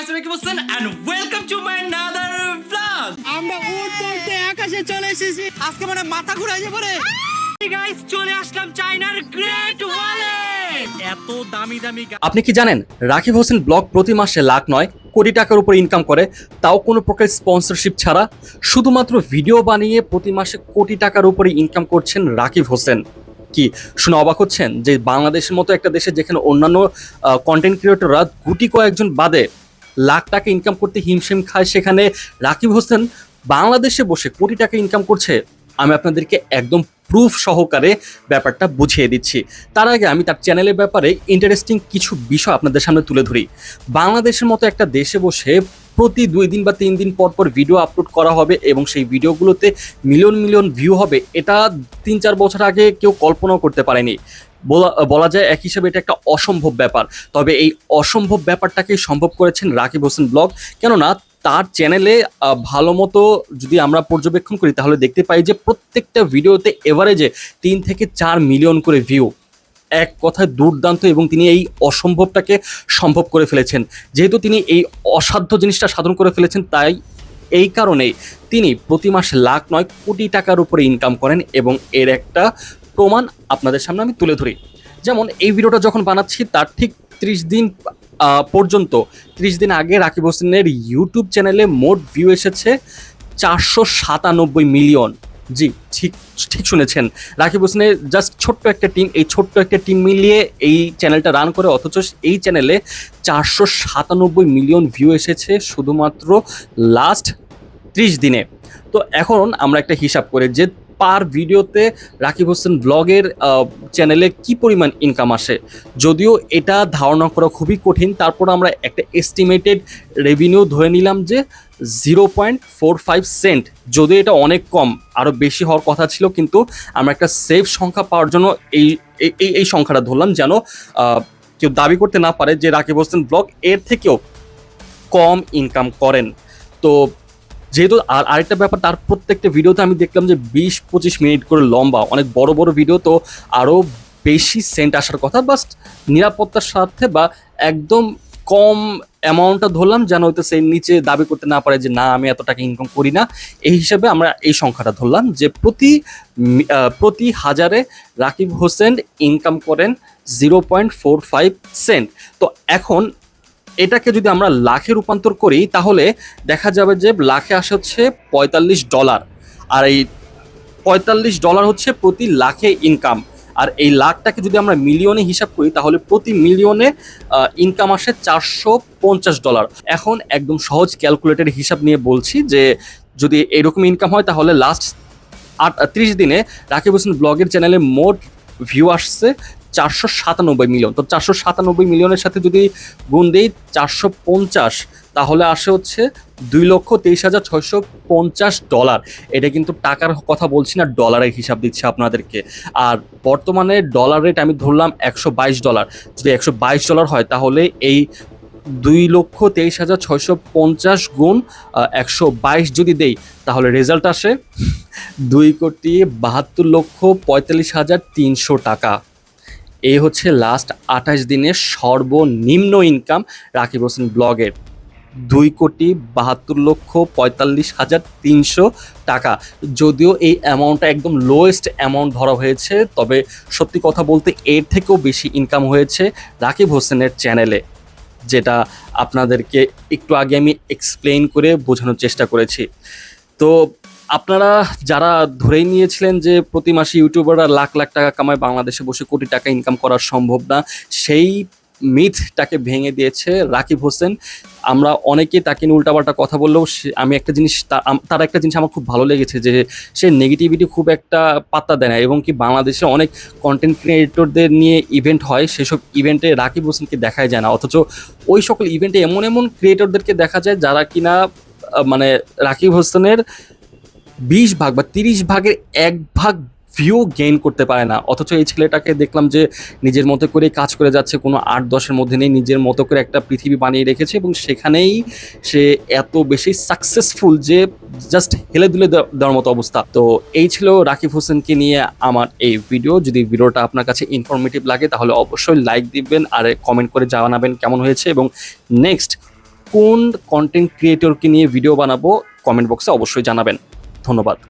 myself Ricky Wilson and welcome to my another আমরা উড়তে উড়তে আকাশে চলে এসেছি। আজকে মানে মাথা ঘুরাই যাবে রে গাইস চলে আসলাম চায়নার গ্রেট ওয়ালে এত দামি দামি আপনি কি জানেন রাকিব হোসেন ব্লগ প্রতি মাসে লাখ নয় কোটি টাকার উপর ইনকাম করে তাও কোনো প্রকার স্পন্সরশিপ ছাড়া শুধুমাত্র ভিডিও বানিয়ে প্রতি মাসে কোটি টাকার উপরে ইনকাম করছেন রাকিব হোসেন। কি শুনে অবাক হচ্ছেন যে বাংলাদেশের মতো একটা দেশে যেখানে অন্যান্য কন্টেন্ট ক্রিয়েটররা গুটি কয়েকজন বাদে লাখ টাকা ইনকাম করতে হিমশিম খায় সেখানে রাকিব হোসেন। বাংলাদেশে বসে কোটি টাকা ইনকাম করছে। আমি আপনাদেরকে একদম প্রুফ সহকারে ব্যাপারটা বুঝিয়ে দিচ্ছি। তার আগে আমি তার চ্যানেলের ব্যাপারে ইন্টারেস্টিং কিছু বিষয় আপনাদের সামনে তুলে ধরি। বাংলাদেশের মতো একটা দেশে বসে প্রতি দুই দিন বা তিন দিন পর পর ভিডিও আপলোড করা হবে এবং সেই ভিডিওগুলোতে মিলিয়ন মিলিয়ন ভিউ হবে। এটা তিন চার বছর আগে কেউ কল্পনাও করতে পারেনি। বলা যায় এক হিসেবে এটা একটা অসম্ভব ব্যাপার। তবে এই অসম্ভব ব্যাপারটাকেই সম্ভব করেছেন রাকিব হোসেন ব্লগ। কেননা তার চ্যানেলে ভালো মতো যদি আমরা পর্যবেক্ষণ করি, তাহলে দেখতে পাই যে প্রত্যেকটা ভিডিওতে এভারেজে তিন থেকে চার মিলিয়ন করে ভিউ। এক কথায় দুর্দান্ত এবং তিনি এই অসম্ভবটাকে সম্ভব করে ফেলেছেন। যেহেতু তিনি এই অসাধ্য জিনিসটা সাধন করে ফেলেছেন, তাই এই কারণেই তিনি প্রতি মাসে লাখ নয় কোটি টাকার উপরে ইনকাম করেন এবং এর একটা প্রমাণ আপনাদের সামনে আমি তুলে ধরি। যেমন এই ভিডিওটা যখন বানাচ্ছি, তার ঠিক ত্রিশ দিন পর্যন্ত, ত্রিশ দিন আগে রাকিব হোসেনের ইউটিউব চ্যানেলে মোট ভিউ এসেছে চারশো সাতানব্বই মিলিয়ন জি, ঠিক ঠিক শুনেছেন। রাকিব হোসেনের জাস্ট ছোট্ট একটা টিম এই ছোট্ট একটা টিম মিলিয়ে এই চ্যানেলটা রান করে, অথচ এই চ্যানেলে চারশো সাতানব্বই মিলিয়ন ভিউ এসেছে শুধুমাত্র লাস্ট ত্রিশ দিনে। তো এখন আমরা একটা হিসাব করে যে পার ভিডিওতে রাকিব হোসেন ব্লগের চ্যানেলে কি পরিমাণ ইনকাম আসে? যদিও এটা ধারণা করা খুবই কঠিন, তারপর আমরা একটা এস্টিমেটেড রেভিনিউ ধরে নিলাম যে zero point four five cent যদিও এটা অনেক কম আরও বেশি হওয়ার কথা ছিল, কিন্তু আমরা একটা সেফ সংখ্যা পাওয়ার জন্য এই, এই- সংখ্যাটা ধরলাম যেন কেউ দাবি করতে না পারে যে রাকিব হোসেন ব্লগ এর থেকেও কম ইনকাম করেন। তো যেহেতু আর আরেকটা ব্যাপার, তার প্রত্যেকটা ভিডিওতে আমি দেখলাম যে বিশ পঁচিশ মিনিট করে লম্বা, অনেক বড় বড় ভিডিও, তো আরও বেশি সেন্ট আসার কথা বাস নিরাপত্তার স্বার্থে বা একদম কম অ্যামাউন্টটা ধরলাম যেন হয়তো সেই নিচে দাবি করতে না পারে যে, না, আমি এত টাকা ইনকাম করি না। এই হিসাবে আমরা এই সংখ্যাটা ধরলাম যে প্রতি প্রতি হাজারে রাকিব হোসেন ইনকাম করেন zero point four five cent তো এখন এটাকে যদি আমরা লাখে রূপান্তর করি, তাহলে দেখা যাবে যে লাখে আসে হচ্ছে পঁয়তাল্লিশ ডলার। আর এই পঁয়তাল্লিশ ডলার হচ্ছে প্রতি লাখে ইনকাম আর এই লাখটাকে যদি আমরা মিলিয়নে হিসাব করি, তাহলে প্রতি মিলিয়নে ইনকাম আসে চারশো পঞ্চাশ ডলার। এখন একদম সহজ ক্যালকুলেটের হিসাব নিয়ে বলছি যে যদি এরকম ইনকাম হয়, তাহলে লাস্ট আট, ত্রিশ দিনে রাকিব হোসেন ব্লগের চ্যানেলে মোট ভিউ আসছে চারশো সাতানব্বই মিলিয়ন। তো চারশো সাতানব্বই মিলিয়নের সাথে যদি গুণ দিই চারশো পঞ্চাশ, তাহলে আসে হচ্ছে দুই লক্ষ তেইশ হাজার ছয়শো পঞ্চাশ ডলার। এটা কিন্তু টাকার কথা বলছি না, ডলারের হিসাব দিচ্ছে আপনাদেরকে। আর বর্তমানে ডলার রেট আমি ধরলাম একশো বাইশ ডলার। যদি একশো বাইশ ডলার হয়, তাহলে এই দুই লক্ষ তেইশ হাজার ছয়শো পঞ্চাশ গুণ একশো বাইশ যদি দেই, তাহলে রেজাল্ট আসে দুই কোটি বাহাত্তর লক্ষ পঁয়তাল্লিশ হাজার তিনশো টাকা। এই হচ্ছে লাস্ট আঠাশ দিনের সর্বনিম্ন ইনকাম রাকিব হোসেন ব্লগের দুই কোটি বাহাত্তর লক্ষ পঁয়তাল্লিশ হাজার তিনশো টাকা। যদিও এই অ্যামাউন্টটা একদম লোয়েস্ট অ্যামাউন্ট ধরা হয়েছে, তবে সত্যি কথা বলতে এর থেকেও বেশি ইনকাম হয়েছে রাকিব হোসেনের চ্যানেলে যেটা আপনাদেরকে একটু আগে আমি এক্সপ্লেইন করে বোঝানোর চেষ্টা করেছি। তো আপনারা যারা ধরেই নিয়েছিলেন যে প্রতি মাসে ইউটিউবাররা লাখ লাখ টাকা কামায়, বাংলাদেশে বসে কোটি টাকা ইনকাম করা সম্ভব না, সেই মিথটাকে ভেঙে দিয়েছে রাকিব হোসেন। আমরা অনেকে তাকে নিয়ে উল্টাপাল্টা কথা বললেও সে- আমি একটা জিনিস তার একটা জিনিস আমার খুব ভালো লেগেছে যে সে নেগেটিভিটি খুব একটা পাত্তা দেয় না এবং কি বাংলাদেশে অনেক কন্টেন্ট ক্রিয়েটরদের নিয়ে ইভেন্ট হয়, সেসব ইভেন্টে রাকিব হোসেনকে দেখাই যায় না। অথচ ওই সকল ইভেন্টে এমন এমন ক্রিয়েটরদেরকে দেখা যায় যারা কিনা মানে রাকিব হোসেনের বিশ ভাগ বা তিরিশ ভাগের এক ভাগ ভিউ গেইন করতে পারে না। অথচ এই ছেলেটাকে দেখলাম যে নিজের মতো করে কাজ করে যাচ্ছে, কোনো আট দশের মধ্যে নেই, নিজের মতো করে একটা পৃথিবী বানিয়ে রেখেছে এবং সেখানেই সে এত বেশি সাকসেসফুল যে জাস্ট হেলে দুলে দেওয়ার মতো অবস্থা। তো এই ছিল রাকিব হোসেনকে নিয়ে আমার এই ভিডিও যদি ভিডিওটা আপনার কাছে ইনফরমেটিভ লাগে, তাহলে অবশ্যই লাইক দিবেন আর কমেন্ট করে জানাবেন কেমন হয়েছে এবং নেক্সট কোন কন্টেন্ট ক্রিয়েটরকে নিয়ে ভিডিও বানাবো কমেন্ট বক্সে অবশ্যই জানাবেন। ধন্যবাদ।